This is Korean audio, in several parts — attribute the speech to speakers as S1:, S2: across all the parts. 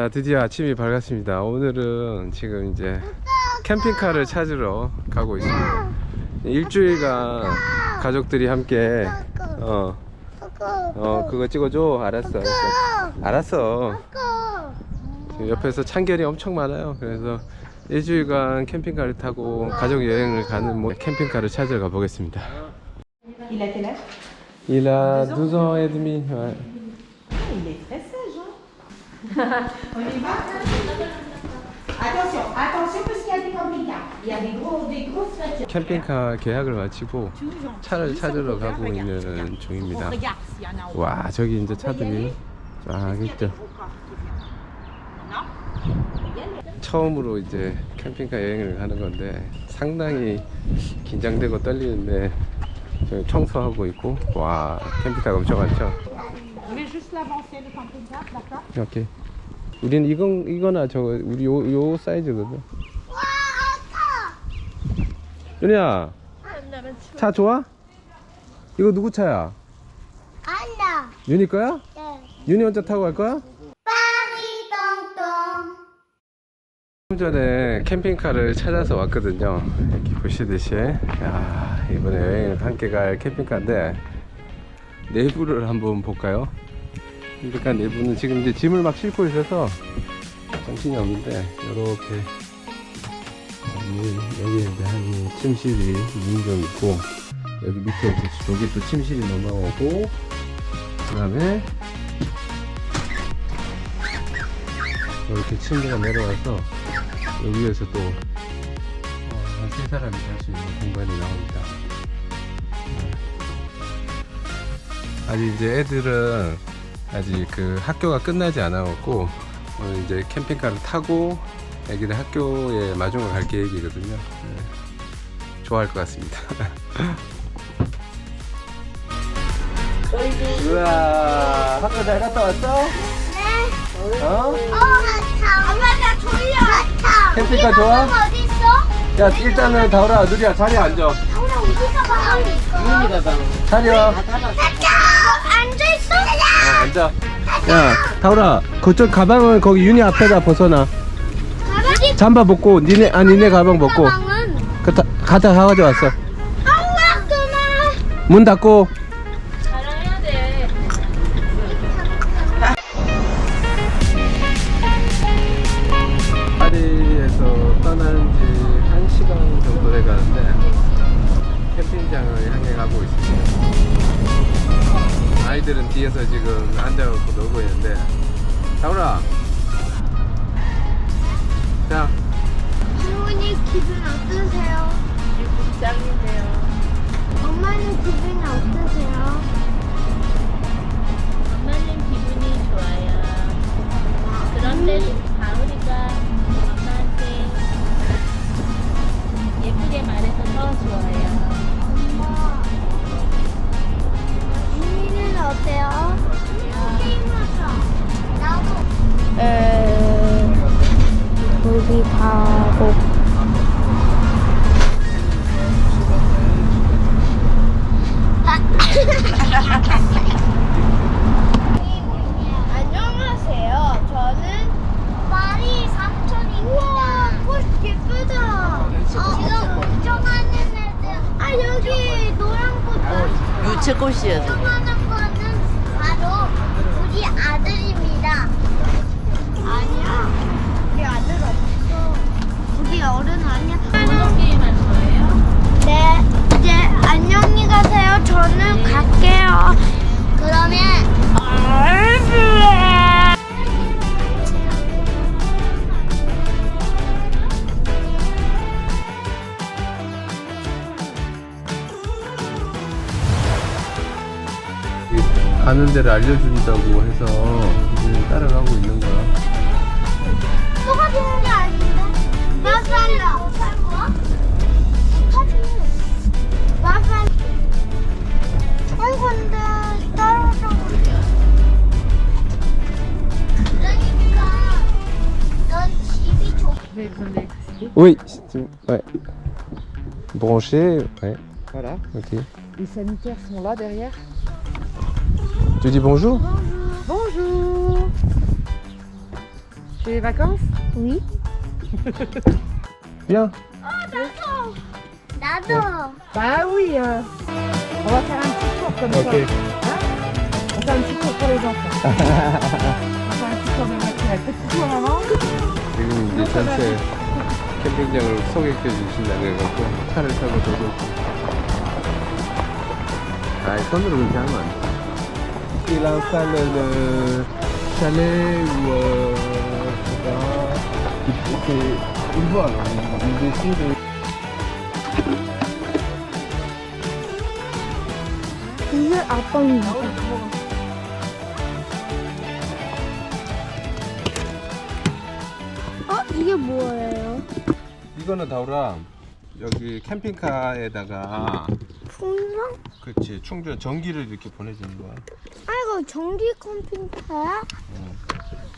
S1: 자 드디어 아침이 밝았습니다. 오늘은 지금 이제 캠핑카를 찾으러 가고 있습니다. 일주일간 가족들이 함께 어, 어 그거 찍어줘. 알았어 알았어. 알았어. 지금 옆에서 참견이 엄청 많아요. 그래서 일주일간 캠핑카를 타고 가족 여행을 가는 뭐 캠핑카를 찾으러 가보겠습니다.
S2: Il a quel âge
S1: Il a 12 ans et demi ouais.
S2: On y va Attention, attention parce qu'il y a des camping-cars. Il y a des, gros, des grosses voitures.
S1: 캠핑카 계약을 마치고 차를 찾으러 가고 있는 중입니다. 와 저기 이제 차들이 쫙 있죠. 처음으로 이제 캠핑카 여행을 가는 건데 상당히 긴장되고 떨리는데 저기 청소하고 있고 와 캠핑카가 엄청 많죠. 이렇게 우리는 이건 이거나 저거 우리 요 요 사이즈거든. 윤희야 차 좋아? 이거 누구 차야?
S3: 안나.
S1: 윤희 거야?
S3: 네.
S1: 윤희 혼자 타고 갈 거야?
S3: 빠리 똥똥.
S1: 좀 전에 캠핑카를 찾아서 왔거든요. 이렇게 보시듯이 야, 이번에 여행을 함께 갈 캠핑카인데 내부를 한번 볼까요? 캠핑카 내부는 지금 이제 짐을 막 싣고 있어서 정신이 없는데 이렇게 여기 이제 한 침실이 2인정 있고 여기 밑에 저기 또 침실이 넘어오고 그 다음에 이렇게 침대가 내려와서 여기에서 또 어, 한세 사람이 살수 있는 공간이 나옵니다. 네. 아직 이제 애들은 아직 그 학교가 끝나지 않아갖고 오늘 이제 캠핑카를 타고 애기들 학교에 마중을 갈 계획이거든요. 네. 좋아할 것 같습니다. 우와 학교 잘 갔다 왔어?
S3: 네.
S1: 어?
S3: 어. 엄마 나 졸려.
S1: 캠핑카 좋아?
S3: 어디 있어?
S1: 야 일단은 다오라 누리야 자리에 앉아.
S3: 다우라 어디가 봐? 봐.
S1: 자리에 와.
S3: 앉아.
S1: 야, 다우라, 그쪽 가방은 거기 윤희 앞에다 벗어놔.
S3: 가방이
S1: 잠바 벗고, 니네, 아, 니네 가방 벗고.
S3: 가방은
S1: 그, 다, 가자, 가져 왔어.
S3: 엄마 그만.
S1: 문 닫고. 다우라. 자,
S3: 부모님 기분 어떠세요?
S2: 짱이네요.
S3: 엄마는 기분이 어떠세요?
S2: 유채꽃이야.
S3: 구경하는 거는 바로 우리 아들입니다. 아니야, 우리 아들 없어. 우리 어른 아니야.
S4: 어떤 게임 할 거예요?
S3: 네, 이제 안녕히 가세요. 저는 갈게요. 그러면
S1: 가는 데를 알려준다고 해서 이제 따라가고 있는 거야.
S3: 누가 주는 게 아닌데? 마살라. 마살. 아니 근데 따라오자. 그러니까 넌 집이 좋.
S1: Oui, c'est- ouais. Branché, ouais.
S5: Voilà.
S1: Ok.
S5: Les sanitaires sont là derrière.
S1: Tu dis bonjour
S5: Bonjour C'est les vacances
S3: Oui.
S1: Viens.
S3: 나도.
S5: Bah oui. euh, On va faire un petit tour comme ça.
S1: Ok.
S5: Hein On va faire un petit tour pour les enfants. On va faire un petit tour de voiture. Petit tour avant.
S1: 지금 이제 전체 캠핑장을 소개해 주신다고 해갖고 차를 타고 저도 아 손으로 그렇게 하면 안 돼. 이랑 살레는 샬레 우어 이렇게 일부 안 하는 이제 시를
S3: 이게 아빠입니다. 어, 이게 뭐예요?
S1: 이거는 다우라 여기 캠핑카에다가
S3: 풍선?
S1: 그치 충전 전기를 이렇게 보내주는 거야
S3: 아이고, 전기 컴퓨터야?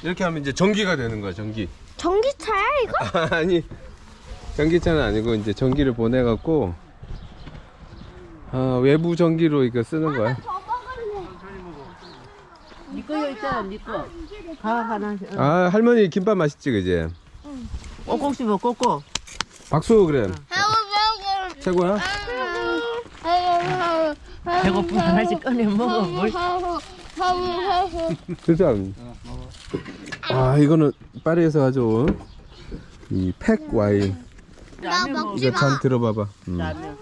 S1: 이렇게 하면 이제 전기가 되는 거야 전기
S3: 전기차야, 이거?
S1: 아니 전기차는 아니고 이제 전기를 보내 갖고 아, 외부 전기로 이거 쓰는 거야
S3: 저 먹을래.
S2: 니꺼 있잖아, 니꺼. 가, 하나.
S1: 아 할머니 김밥 맛있지 그지
S2: 꼭꼭 씹어, 꼭꼭.
S1: 박수 그래 최고야
S2: 배고프면 하나씩 꺼내 먹어. 뭘.
S1: 진짜 아 이거는 파리에서 가져온 이 팩 와인 이거
S3: 마.
S1: 잔 들어봐봐 음.
S2: 라면.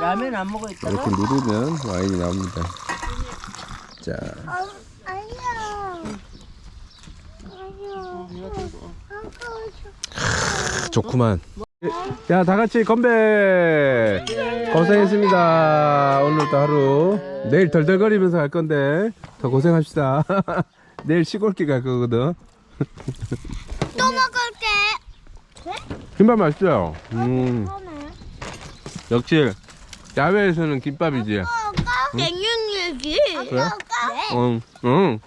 S2: 라면 안 먹어?
S1: 이렇게 누르면 와인이 나옵니다 자. 좋구만. 야, 다 같이 건배! 고생했습니다. 오늘도 하루. 내일 덜덜거리면서 갈 건데, 더 고생합시다. 내일 시골길 갈 거거든.
S3: 또 먹을게.
S1: 김밥 맛있어요. 음,
S3: 그러네.
S1: 역시, 야외에서는 김밥이지.
S3: 냉면 얘기.
S1: 그래? 응, 응.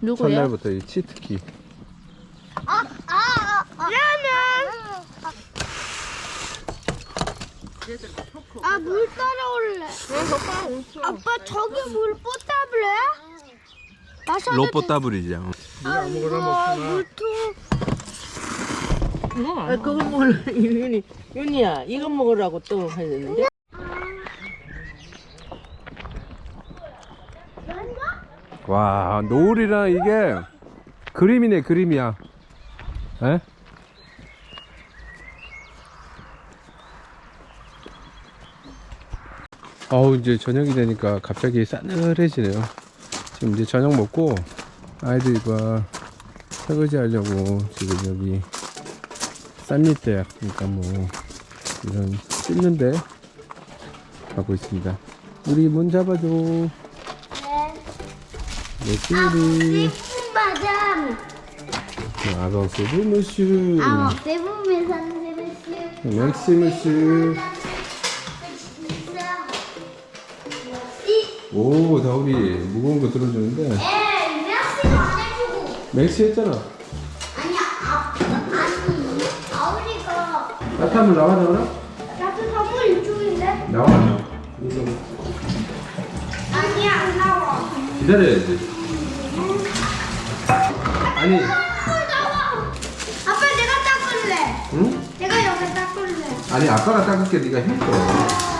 S2: 누구야?
S1: 첫날부터 이 치트키.
S3: 아, 아, 아, 라면. 아, 물 따라올래. 아빠, 저기 물 뽀따블래? 마셔도
S1: 로뽀 따블이죠.
S3: 아, 물통.
S2: 아, 그거 먹으려, 윤이. 윤이야, 이거 먹으라고 또 했는데.
S1: 와, 노을이랑 이게 그림이네, 그림이야. 에? 어우, 이제 저녁이 되니까 갑자기 싸늘해지네요. 지금 이제 저녁 먹고 아이들과 설거지 하려고 지금 여기 쌀밑대, 그러니까 뭐 이런 씻는데 가고 있습니다. 우리 문 잡아줘. 네. 아방 세브무슈
S3: 아, 대부분 선
S1: 오 다우리 무거운 거 들어주는데
S3: 에, merci 안 해주고.
S1: 맥시 했잖아
S3: 아니야, 아, 아니, 아우리가
S1: 따뜻한 물 나와 나오나?
S3: 나도 선물 이쪽인데?
S1: 나와 이거
S3: 아니야, 안 나와.
S1: 기다려야지 아니
S3: 아, 나와. 아빠 내가 닦을래.
S1: 응?
S3: 내가 여기 닦을래.
S1: 아니 아빠가 닦을게 네가 했어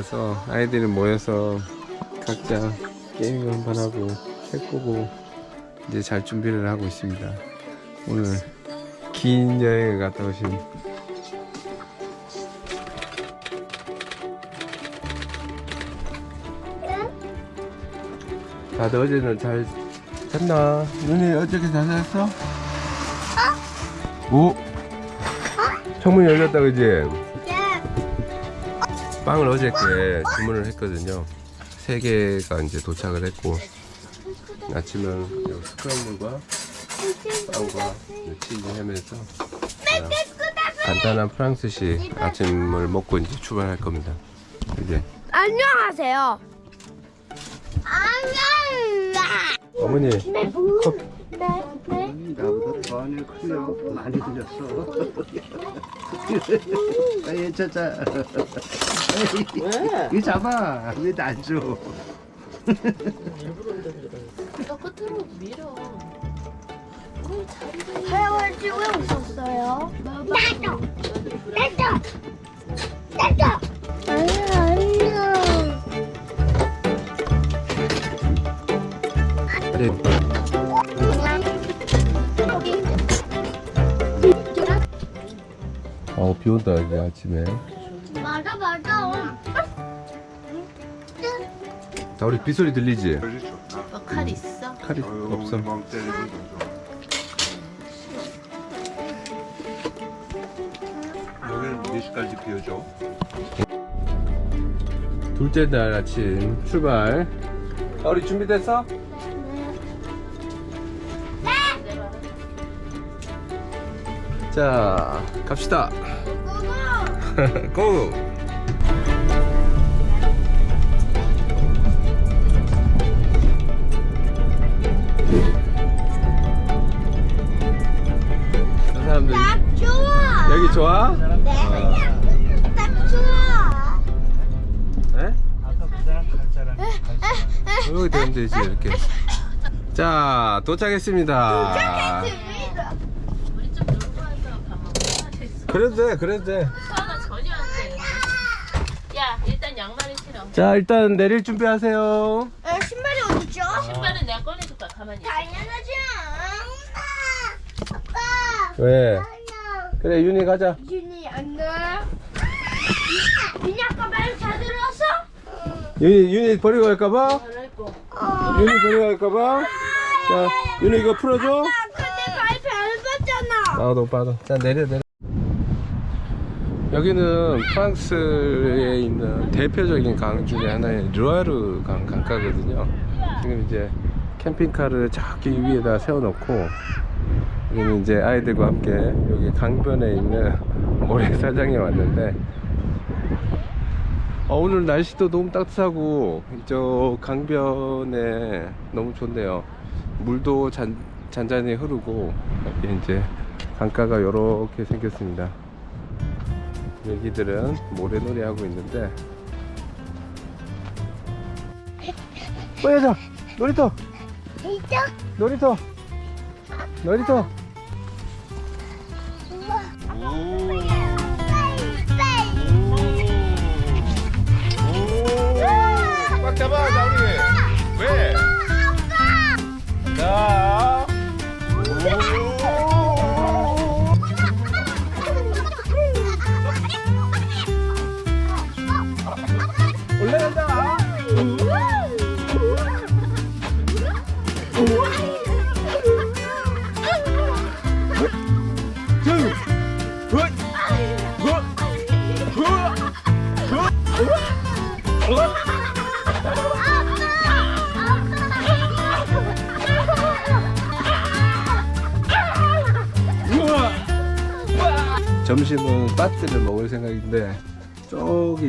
S1: 와서 아이들이 모여서 각자 게임 한번 하고 책 보고 이제 잘 준비를 하고 있습니다. 오늘 긴 여행을 갔다 오신 다들 어제는 잘 잤나? 눈이 어저께 잘 잤어? 오? 창문이 열렸다 그지? 빵을 어저께 주문을 했거든요 세 개가 이제 도착을 했고 아침은 요 스크램블과 빵과 치즈 햄에서 간단한 프랑스식 아침을 먹고 이제 출발할 겁니다. 이제
S3: 안녕하세요. 안녕.
S1: 어머니 컵
S3: 네, 네.
S6: 더하늘 크려 많이 들렸어 아예 짜자 이 잡아 왜안 줘?
S4: 너 끝으로 밀어.
S3: 할아버지 왜 웃었어요? 나도. 나도. 나도. 안녕.
S1: 네. 비 온다 이제 아침에.
S3: 맞아, 맞아.
S1: 자 우리 빗소리 들리지?
S4: 너칼 있어?
S1: 칼이 없어.
S6: 여기는 몇 시까지 비워줘?
S1: 둘째 날 아침 출발. 아, 우리 준비됐어? 자 갑시다. 고! 저 사람들
S3: 좋아.
S1: 여기 좋아?
S3: 딱 좋아.
S1: 네?
S6: 아까 그 사람 갈 사람 갈 사람
S1: 여기 되면 되지 이렇게. 자 도착했습니다.
S4: 우리 좀 놀고 와서 밥 먹자.
S1: 그래도 돼, 그래도 돼.
S4: 수아가 전혀 안 돼. 야, 일단 양말을 신어.
S1: 자 일단 내릴 준비하세요.
S3: 어, 신발이 어딨죠?
S4: 신발은 내가 꺼내줄까? 가만히. 있어.
S3: 당연하지. 아빠. 아빠.
S1: 왜?
S3: 안녕.
S1: 그래 윤희 가자.
S3: 윤이 안녕. 윤이 아까 말잘 들었어?
S1: 윤희 윤희 버리고 갈까봐?
S3: 어.
S1: 윤희 버리고 갈까봐? 자 윤희 이거 풀어줘.
S3: 내 발표 안 봤잖아.
S1: 나도 빠져. 자 내려 내려. 여기는 프랑스에 있는 대표적인 강 중에 하나의 르와르 강 강가거든요. 지금 이제 캠핑카를 저기 위에다 세워놓고 여기는 이제 아이들과 함께 여기 강변에 있는 모래사장에 왔는데 어, 오늘 날씨도 너무 따뜻하고 저 강변에 너무 좋네요. 물도 잔, 잔잔히 흐르고 이제 강가가 이렇게 생겼습니다. 여기들은 모래놀이 하고 있는데. 보여줘 놀이터.
S3: 진짜?
S1: 놀이터. 놀이터. 꽉 잡아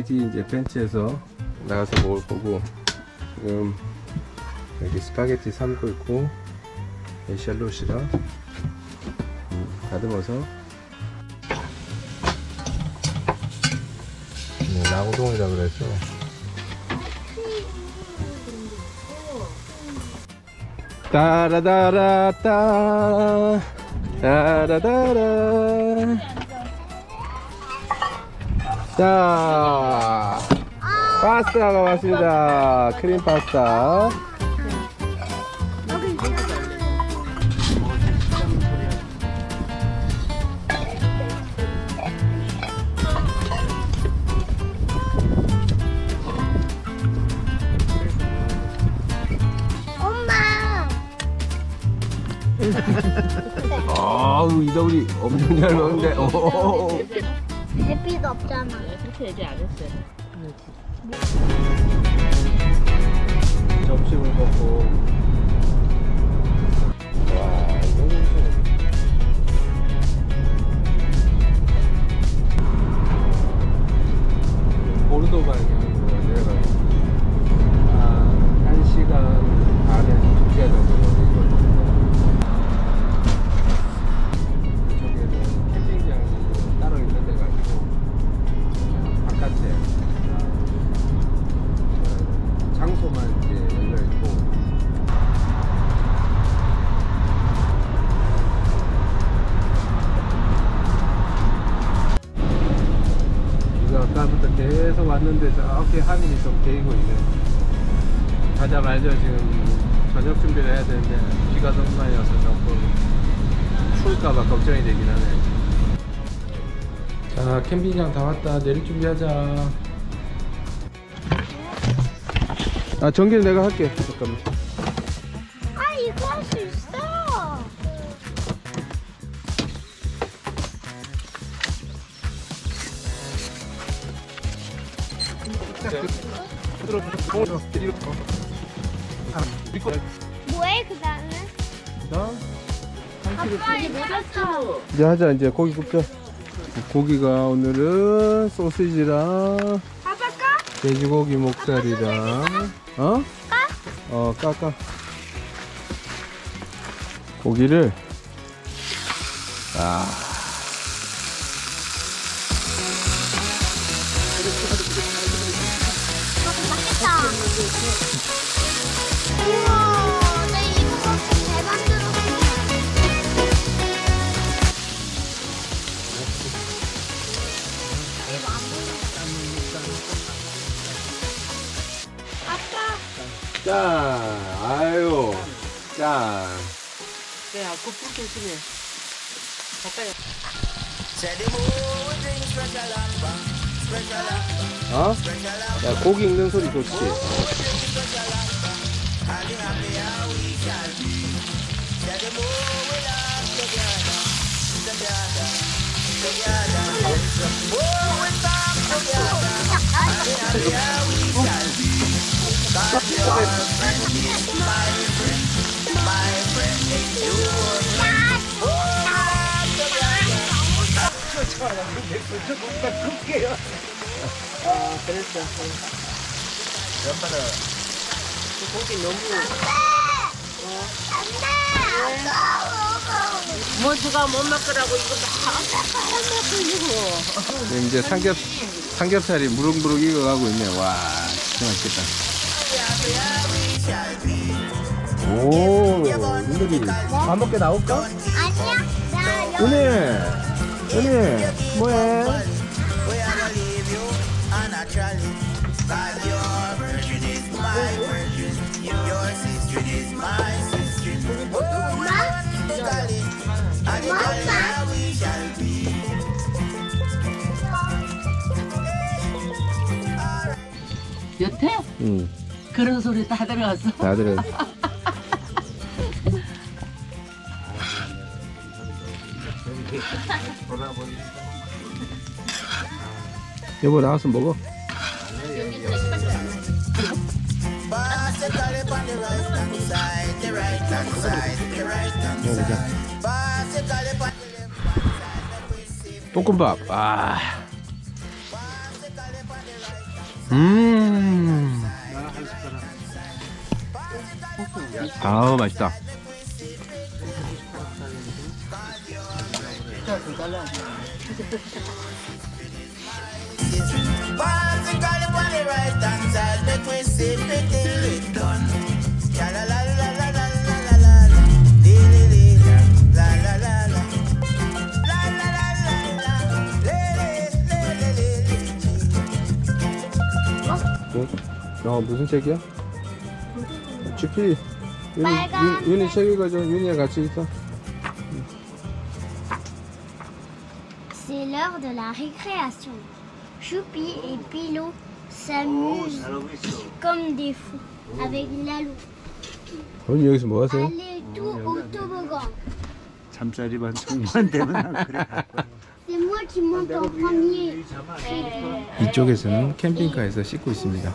S1: 뒤 이제 벤치에서 나가서 먹을 거고 지금 여기 스파게티 삶고 있고 에샬롯이랑 음, 다듬어서 네, 나우동이라 그래서. 따라다라따 따라다라 자, 파스타가 왔습니다. 크림 파스타. 아우, 이다우리 엄청 잘 먹는데.
S3: 햇빛 없잖아.
S4: 그렇게 얘기 안 했어요.
S1: 점심을 먹고. 와 이거는. 보르도 방향으로 내려가고 아, 한 시간 반에서 두 시간 정도 걸리거든요. 왔는데 저렇게 하늘이 좀 개이고 있네. 가자마자 지금 저녁 준비를 해야 되는데 비가 너무 많이 와서 조금 추울까봐 걱정이 되긴 하네. 자 캠핑장 다 왔다 내릴 준비하자. 아 전기는 내가 할게. 잠깐만.
S3: 뭐해 그 다음에? 아빠 이거 했어.
S1: 이제 하자 이제 고기 굽자. 고기가 오늘은 소시지랑
S3: 아빠 까?
S1: 돼지고기 목살이랑 어? 어 까까 고기를 아 짠! 아유 짠!
S5: 네, 아까 불 조심해. 가까이.
S1: 어? 야 고기 익는 소리 좋지?
S5: 누가 못 먹더라고 이거 다
S1: 삼겹 삼겹살이 무럭무럭 익어가고 있네. 와, 진짜 맛있겠다. 오, 은들이 밥 먹게 나올까?
S3: 아니야, 나 여기
S1: 은혜, 은혜, 뭐해?
S5: 여태
S1: 응,
S5: 그런 소리 다 들어갔어.
S1: 다들은. 여보 나와서 먹어. 볶음밥. 아. 음. 아우 맛있다. 뭐? 어 무슨 책이야? 주피
S3: 빨간
S1: 윤이 책 읽어줘 윤이야 같이 있어
S3: C'est l'heure de la récréation. Choupi et Pilot s'amusent comme des fous avec Lalo.
S1: 그럼 여기서 뭐 하세요?
S3: Allez tout au toboggan.
S6: 잠자리만 정만 되면 안 그래.
S3: C'est moi qui monte en premier.
S1: 이쪽에서는 캠핑카에서 씻고 있습니다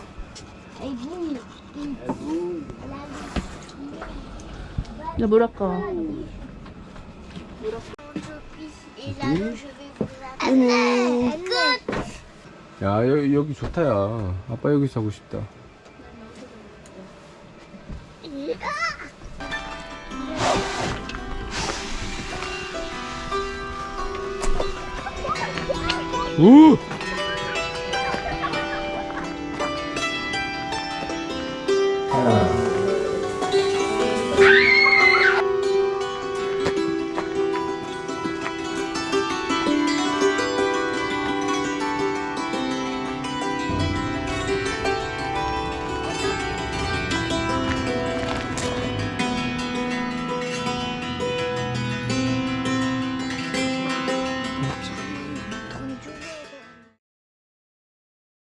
S3: 야, 뭐랄까. 음.
S1: 야 여, 여기 좋다 야 아빠 여기 자고 싶다 우!